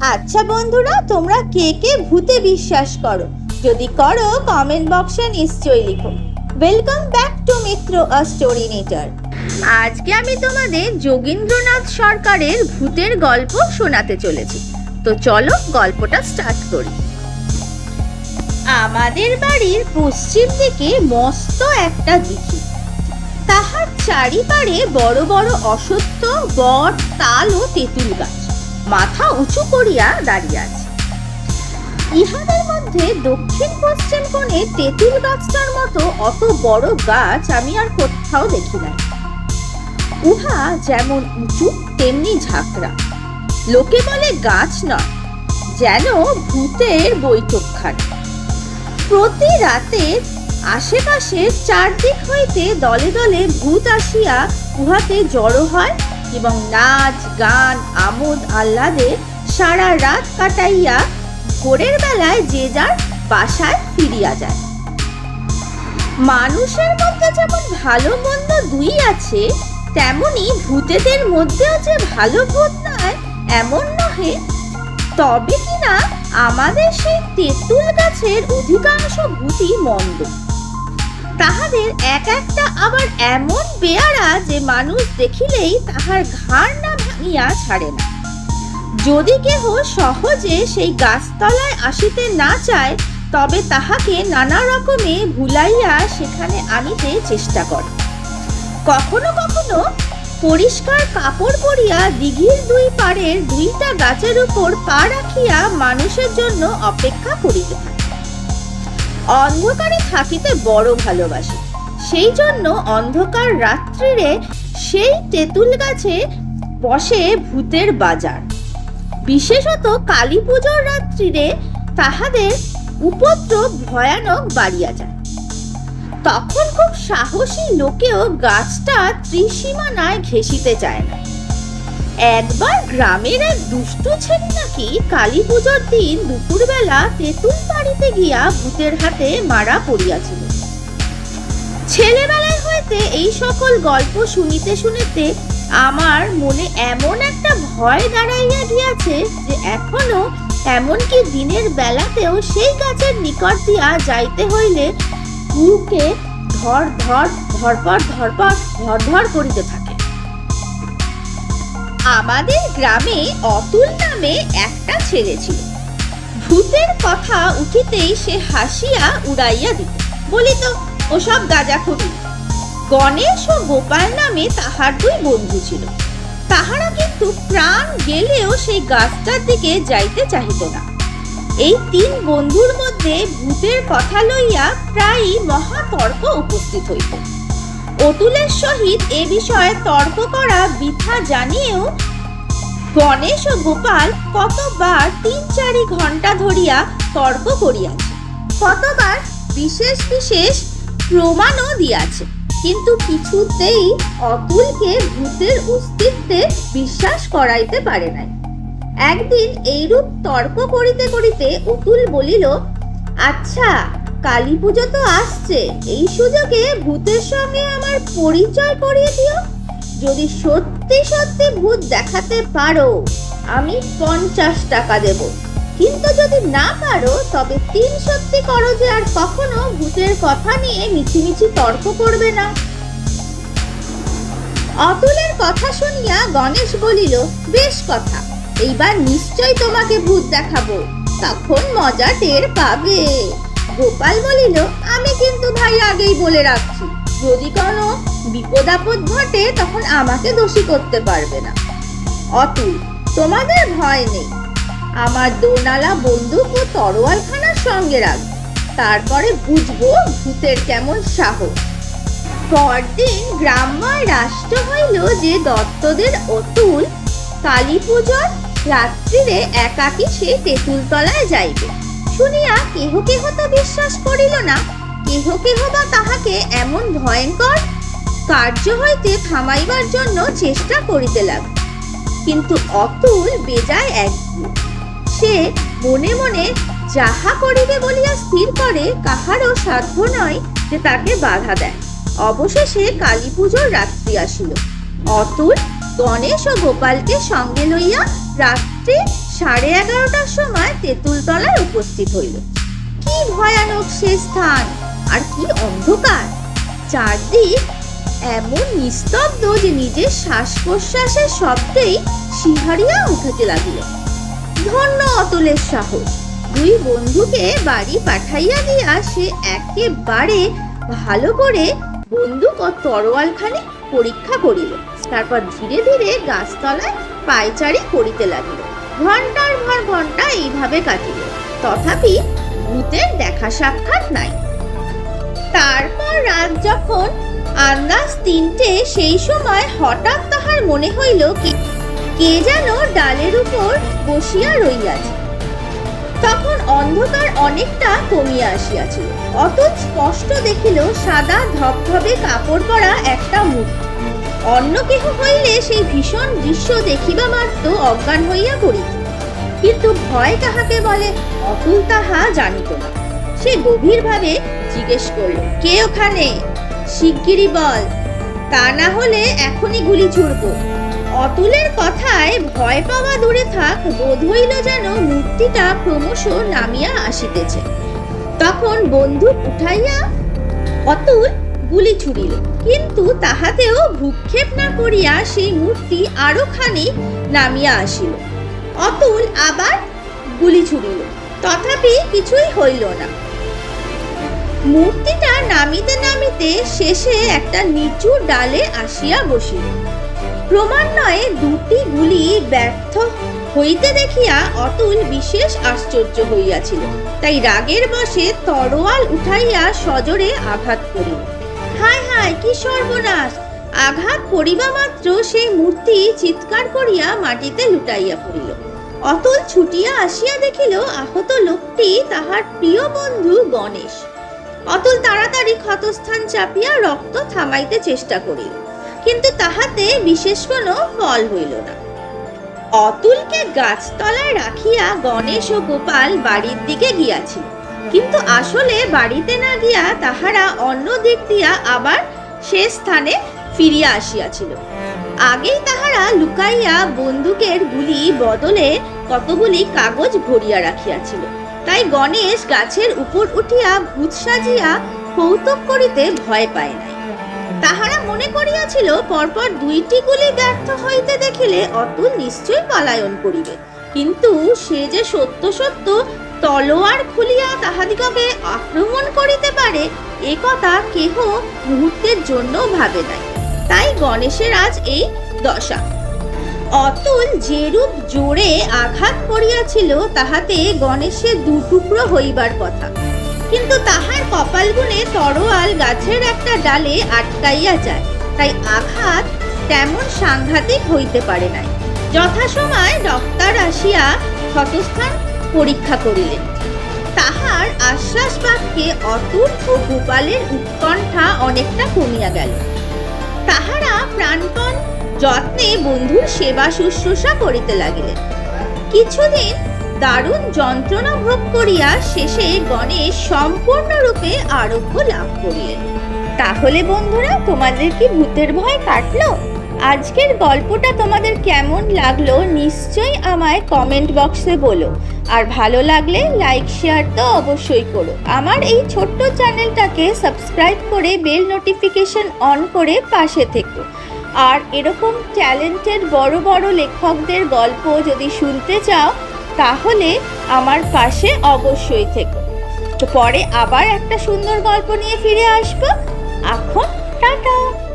আচ্ছা বন্ধুরা, তোমরা কে কে ভূতে বিশ্বাস করো? যদি করো কমেন্ট বক্সে নিশ্চয়ই লিখো। Welcome back to Mitra a story নেটার আজকে আমি তোমাদের যোগীন্দ্রনাথ সরকারের ভূতের গল্প শোনাতে চলেছি। তো চলো গল্পটা স্টার্ট করি। আমাদের বাড়ির পশ্চিম দিকে মস্ত একটা দিঘি। তাহার চারিপাড়ে বড় বড় অসত্য, বট, তাল ও তেঁতুল গাছ। মাথা উঁচু করিয়া দাঁড়িয়ে আছে। ইহাদের মধ্যে দক্ষিণ পশ্চিম কোণে তেঁতুল গাছটার মতো অত বড় গাছ আমি আর কোথাও দেখি নাই। উহা যেমন উঁচু, তেমনি ঝাঁকড়া। লোকে বলে গাছ নয়, যেন ভূতের বৈঠকখানা। প্রতি রাতে আশেপাশে চারদিক হইতে দলে দলে ভূত আসিয়া উহাতে জড়ো হয়। এবং নাচ, গান, আমোদ আহ্লাদে সারা রাত কাটাইয়া ভোরের বেলায় যে যার বাসায় ফিরিয়া যায়। মানুষের মধ্যে যেমন ভালো মন্দ দুই আছে, তেমনি ভূতেদের মধ্যেও যে ভালো ভূত নয় এমন নহে। তবে কিনা আমাদের সেই তেঁতুল গাছের অধিকাংশ ভূতই মন্দ। তাহাদের এক একটা আবার এমন বেয়ারা যে মানুষ দেখিলেই তাহার ঘাড় না ভাঙিয়া ছাড়ে না। যদি কেহ সহজে সেই গাছতলায় আসিতে না চায়, তবে তাহাকে নানা রকমে ভুলাইয়া সেখানে আনিতে চেষ্টা করে। কখনো কখনো পরিষ্কার কাপড় পরিয়া দিঘির দুই পাড়ের দুইটা গাছের উপর পা রাখিয়া মানুষের জন্য অপেক্ষা করিতে থাকে অন্ধকারে থাকিতে বড় ভালোবাসে। সেই জন্য অন্ধকার রাত্রিরে সেই তেঁতুল গাছে বসে ভূতের বাজার। বিশেষত কালী পুজোর রাত্রিরে তাহাদের উপদ্রব ভয়ানক বাড়িয়া যায়। তখন খুব সাহসী লোকেও গাছটা ত্রিসীমানায় ঘেঁষিতে চায় না। একবার গ্রামের এক দুষ্টু ছেলে নাকি কালী পুজোর দিন দুপুরবেলা তেঁতুল বাড়িতে গিয়া ভূতের হাতে মারা পড়িয়াছিল। ছেলেবেলায় হইতে এই সকল গল্প শুনিতে শুনিতে আমার মনে এমন একটা ভয় দাঁড়াইয়া গিয়াছে যে এখনও এমনকি দিনের বেলাতেও সেই গাছের নিকট দিয়া যাইতে হইলে বুকে ধর ধর ধরপর ধরপর ধর ধর করিতে থাকে। আমাদের গ্রামে অতুল নামে একটা ছেলে ছিল। ভূতের কথা উঠিতেই সে হাসিয়া উড়াইয়া দিত। বলিত, ওসব গাজা খুবই গণেশ ও গোপাল নামে তাহার দুই বন্ধু ছিল। তাহারা কিন্তু প্রাণ গেলেও সেই গাছটার দিকে যাইতে চাহিত না। এই তিন বন্ধুর মধ্যে ভূতের কথা লইয়া প্রায়ই মহাতর্ক উপস্থিত হইত। অতুলের সহিত এ বিষয়ে তর্ক করা বৃথা জানিয়েও গণেশ ও গোপাল কতবার তিন চারি ঘণ্টা ধরিয়া তর্ক করিয়াছে, কতবার বিশেষ বিশেষ প্রমাণও দিয়াছে। কিন্তু কিছুতেই অতুলকে ভূতের অস্তিত্বে বিশ্বাস করাইতে পারে নাই। একদিন এইরূপ তর্ক করিতে করিতে অতুল বলিল আচ্ছা কালী পুজো তো আসছে। এই সুযোগে ভূতের সঙ্গে আমার পরিচয় করিয়ে দিও। যদি সত্যি সত্যি ভূত দেখাতে পারো, আমি পঞ্চাশ টাকা দেব। কিন্তু যদি না পারো, তবে তিন সত্যি করো যে আর কখনো ভূতের কথা নিয়ে মিছিমিছি তর্ক করবে না। অতুলের কথা শুনিয়া গণেশ বলিল, বেশ কথা, এইবার নিশ্চয় তোমাকে ভূত দেখাবো। তখন মজা টের পাবে। গোপাল বলিল, আমি কিন্তু ভাই আগেই বলে রাখছি, যদি কোনো বিপদ আপদ ঘটে, তখন আমাকে দোষী করতে পারবে না। অতুল তোমাদের ভয় নেই। আমার দোনালা বন্দুক ও তরোয়ালখানার সঙ্গে রাখব তারপরে বুঝব ভূতের কেমন সাহস। পরদিন গ্রাম্যয় রাষ্ট্র হইল যে দত্তদের অতুল কালী পুজোর রাত্রিরে একাকী সে তেঁতুলতলায় যাইবে। শুনিয়া কেহ কেহ তো বিশ্বাস করিল না। কেহ কেহ বা তাহাকে এমন ভয়ঙ্কর কার্য হইতে থামাইবার জন্য চেষ্টা করিতে লাগল। কিন্তু অতুল বেজায় এক সে মনে মনে যাহা করিবে বলিয়া স্থির করে, কাহারও সাধ্য নয় যে তাকে বাধা দেয়। অবশেষে কালী পুজোর রাত্রি আসিল। অতুল গণেশ ও গোপালকে সঙ্গে লইয়া রাত্রে সাড়ে এগারোটার সময় তেঁতুলতলায় উপস্থিত হইল। কি ভয়ানক সে স্থান! আর কি অন্ধকার! চারদিক এমন নিস্তব্ধ যে নিজের শ্বাস প্রশ্বাসের শব্দেই শিহারিয়া উঠাতে লাগল। ধন্য অতুলের সাহস! দুই বন্ধুকে বাড়ি পাঠাইয়া দিয়া সে একেবারে ভালো করে বন্দুক ও তরোয়ালখানি পরীক্ষা করিল। তারপর ধীরে ধীরে গাছতলায় পায়চারি করিতে লাগিল। ঘণ্টার পর ঘণ্টা এইভাবে কাটিল। তথাপি ভূতের দেখা সাক্ষাৎ নাই। তারপর রাত যখন আন্দাজ তিনটে, সেই সময় হঠাৎ তাহার মনে হইল কি, কে যেন ডালের উপর বসিয়া রইয়াছে। তখন অন্ধকার অনেকটা কমিয়া আসিয়াছিল। অত স্পষ্ট দেখিল সাদা ধবধবে কাপড় পরা একটা মুখ অন্য কেহ হইলে সেই ভীষণ দৃশ্য দেখিবা মাত্র অজ্ঞান হইয়া পড়িত কিন্তু ভয় কাহাকে বলে, অতুল তাহা জানিত না। সে গভীরভাবে জিজ্ঞেস করল, কে ওখানে? শিগগিরই বল। তা না হলে এখনই গুলি ছুড়ব। অতুলের কথায় ভয় পাওয়া দূরে থাক, বোধ হইল যেন মূর্তিটা ক্রমশ নামিয়া আসিতেছে। তখন বন্দুক উঠাইয়া অতুল গুলি ছুড়িল। কিন্তু তাহাতেও ভূক্ষেপ না করিয়া সেই মূর্তি আরও খানিক নামিয়া আসিল। অতুল আবার গুলি ছুড়িল। তথাপি কিছুই হইল না। মূর্তিটা নামিতে নামিতে শেষে একটা নিচু ডালে আসিয়া বসিল। ক্রমান্বয়ে দুটি গুলি ব্যর্থ হইতে দেখিয়া অতুল বিশেষ আশ্চর্য হইয়াছিল। তাই রাগের বশে তরোয়াল উঠাইয়া সজোরে আঘাত করিল। হায় কি সর্বনাশ? আঘাত করিবা মাত্র সেই মূর্তি চিৎকার করিয়া মাটিতে লুটাইয়া পড়িল। অতুল ছুটিয়া আসিয়া দেখিল আহত লোকটি তাহার প্রিয় বন্ধু গণেশ। অতুল তাড়াতাড়ি ক্ষতস্থান চাপিয়া রক্ত থামাইতে চেষ্টা করিল, কিন্তু তাহাতে বিশেষ কোনো ফল হইল না। অতুলকে গাছতলায় রাখিয়া গণেশ ও গোপাল বাড়ির দিকে গিয়াছিল, কিন্তু আসলে বাড়িতে না গিয়া তাহারা অন্য দিক দিয়া আবার সে স্থানে ফিরিয়া আসিয়াছিল। আগেই তাহারা লুকাইয়া বন্দুকের গুলি বদলে কতগুলি কাগজ ভরিয়া রাখিয়াছিল। তাই গণেশ গাছের উপর উঠিয়া ভূত সাজিয়া কৌতুক করিতে ভয় পায় নাই। তাহারা মনে করিয়াছিল, পরপর দুইটি গুলি ব্যর্থ হইতে দেখিলে অতুল নিশ্চয় পলায়ন করিবে। কিন্তু সে যে সত্য সত্য তলোয়ার খুলিয়া তাহাদিগকে আক্রমণ করিতে পারে, এ কথা কেহ মুহূর্তের জন্য ভাবে নাই। তাই গণেশের আজ এই দশা। অতুল যেরূপ জোরে আঘাত করিয়াছিল, তাহাতে গণেশের দুটুকরো হইবার কথা। কিন্তু তাহার কপাল গুনে তরোয়াল গাছের একটা ডালে আটকাইয়া যায়, তাই আঘাত তেমন সাংঘাতিক হইতে পারে নাই। যথাসময় ডক্টর আসিয়া ক্ষতস্থান পরীক্ষা করিলেন। তাহার আশ্বাস বাক্যে অতুল ও গোপালের উৎকণ্ঠা অনেকটা কমিয়া গেল। তাহারা প্রাণপণ যত্নে বন্ধুর সেবা শুশ্রূষা করিতে লাগিলেন। কিছুদিন দারুণ যন্ত্রণা ভোগ করিয়া শেষে গণেশ সম্পূর্ণরূপে আরোগ্য লাভ করিলেন। তাহলে বন্ধুরা, তোমাদের কি ভূতের ভয় কাটলো? আজকের গল্পটা তোমাদের কেমন লাগল নিশ্চয়ই আমায় কমেন্ট বক্সে বলো। আর ভালো লাগলে লাইক শেয়ার তো অবশ্যই করো। আমার এই ছোট্ট চ্যানেলটাকে সাবস্ক্রাইব করে বেল নোটিফিকেশন অন করে পাশে থেকো। আর এরকম ট্যালেন্টেড বড় বড় লেখকদের গল্প যদি শুনতে চাও, তাহলে আমার পাশে অবশ্যই থেকো। তো পরে আবার একটা সুন্দর গল্প নিয়ে ফিরে আসব। এখন টাটা!